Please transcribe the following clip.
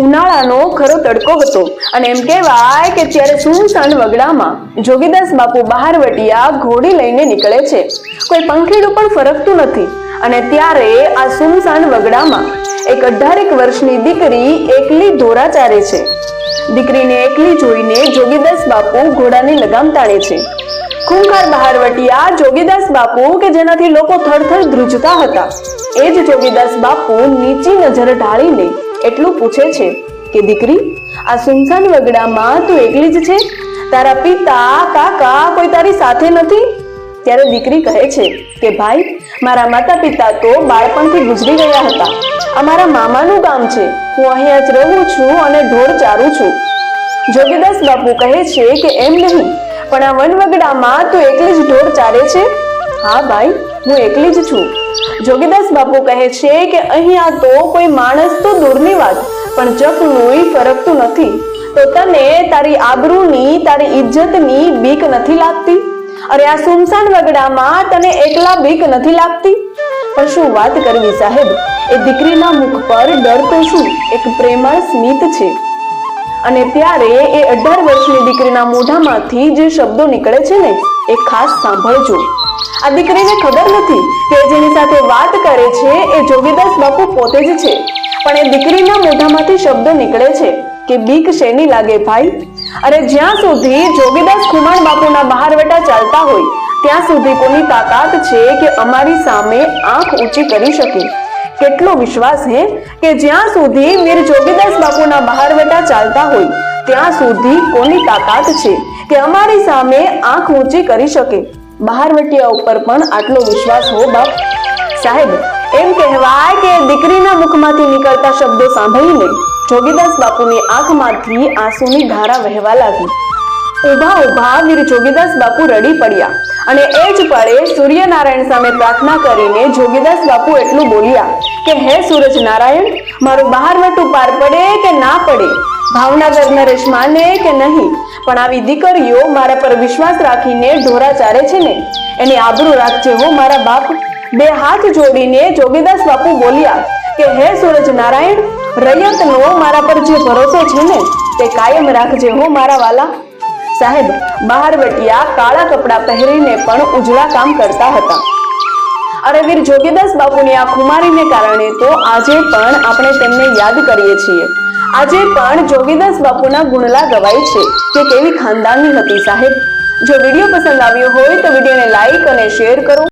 ઉનાળાનો ખરો તડકો હતો. અને એમ કહેવાય કે ત્યારે સુનસાન વગડામાં જોગીદાસ બાપુ બહારવટિયા ઘોડી લઈને નીકળે છે. કોઈ પંખીડું પણ ફરકતું નથી. અને ત્યારે આ સુનસાન વગડામાં એક અઢારેક વર્ષની દીકરી એકલી ધોરા ચારે છે. દીકરીને એકલી જોઈને જોગીદાસ બાપુ ઘોડાની લગામ તાણે છે. ખૂંખાર બહારવટિયા જોગીદાસ બાપુ કે જેનાથી લોકો થરથર ધ્રુજતા હતા. એ જ જોગીદાસ બાપુ નીચી નજર ઢાળીને એટલું પૂછે છે કે દીકરી, આ સુનસાન વગડામાં તું એકલી જ છે? તારા પિતા, કાકા કોઈ તારી સાથે નથી? ત્યારે દીકરી કહે છે કે, ભાઈ, મારા માતા પિતા તો બાળપણથી ગુજરી ગયા હતા. અમારા મામાનું ગામ છે. હું અહીંયા જ રહું છું અને ઢોર ચારું છું. જોગીદાસ બાપુ કહે છે કે, એમ નહીં, પણ આ વનવગડામાં તું એકલી જ ઢોર ચારે છે? હા ભાઈ, હું એકલી જ છું. જોગીદાસ બાપુ કહે છે કે અહીંયા તો કોઈ માણસ તો દૂરની વાત, પણ ચકનુંય ફરકતું નથી. તો તને તારી આબરૂની, તારી ઇજ્જતની બીક નથી લાગતી? અરે આ સુમસાન વગડામાં તને એકલા બીક નથી લાગતી? પણ શું વાત કરવી સાહેબ? એ દીકરીના મુખ પર ડર તો શું? એક પ્રેમળ સ્મિત છે. અને ત્યારે એ અઢાર વર્ષની દીકરીના મોઢામાંથી જે શબ્દો નીકળે છે ને, એ ખાસ સાંભળજો. આ દીકરીને ખબર નથી કે જેની સાથે વાત કરે છે એ જોગીદાસ બાપુ પોતે જ છે. પણ એ દીકરીના મોઢામાંથી શબ્દો નીકળે છે કે બીક શેની લાગે ભાઈ? અરે જ્યાં સુધી જોગીદાસ ખુમાણ બાપુના બહારવટા ચાલતા હોય, ત્યાં સુધી કોની તાકાત છે કે અમારી સામે આંખ ઊંચી કરી શકે? કેટલો વિશ્વાસ હે કે જ્યાં સુધી વીર જોગીદાસ બાપુના બહારવટા ચાલતા હોય, ત્યાં સુધી કોની તાકાત છે કે અમારી સામે આંખ ઊંચી કરી શકે? બહારવટિયા ઉપર પણ આટલો વિશ્વાસ હો બાપ. સાહેબ, એમ કહેવાય કે દીકરીના મુખમાંથી નીકળતા શબ્દો સાંભળીને જોગીદાસ બાપુની આંખમાંથી આંસુની ધારા વહેવા લાગી. ઊભા ઊભા વીર જોગીદાસ બાપુ રડી પડ્યા અને એ જ પળે સૂર્યનારાયણ સામે પ્રાર્થના કરીને જોગીદાસ બાપુ એટલું બોલ્યા કે, હે સૂરજ નારાયણ, મારું બહારવટું પાર પડે કે ના પડે? ભાવનગર નરેશ માને કે નહીં? પણ આવી દીકરીઓ મારા પર વિશ્વાસ રાખીને ઢોરા ચારે છે ને, એની આબરૂ રાખજે હો મારા બાપ. બે હાથ જોડીને જોગીદાસ બાપુ બોલ્યા કે, હે સૂરજ નારાયણ, રૈયતનો મારા પર જે ભરોસો છે ને, તે કાયમ રાખજે હો મારા વાલા. સાહેબ બહારવટિયા કાળા કપડાં પહેરીને પણ ઉજળા કામ કરતા હતા. અરે વીર જોગીદાસ બાપુની આ ખુમારીને કારણે તો આજે પણ આપણે તેમને યાદ કરીએ છીએ. આજે પણ જોગીદાસ બાપુના ગુણલા ગવાય છે. કે કેવી ખાનદાનની હતી સાહેબ? જો વીડિયો પસંદ આવ્યો હોય તો વિડીયોને લાઈક અને શેર કરો.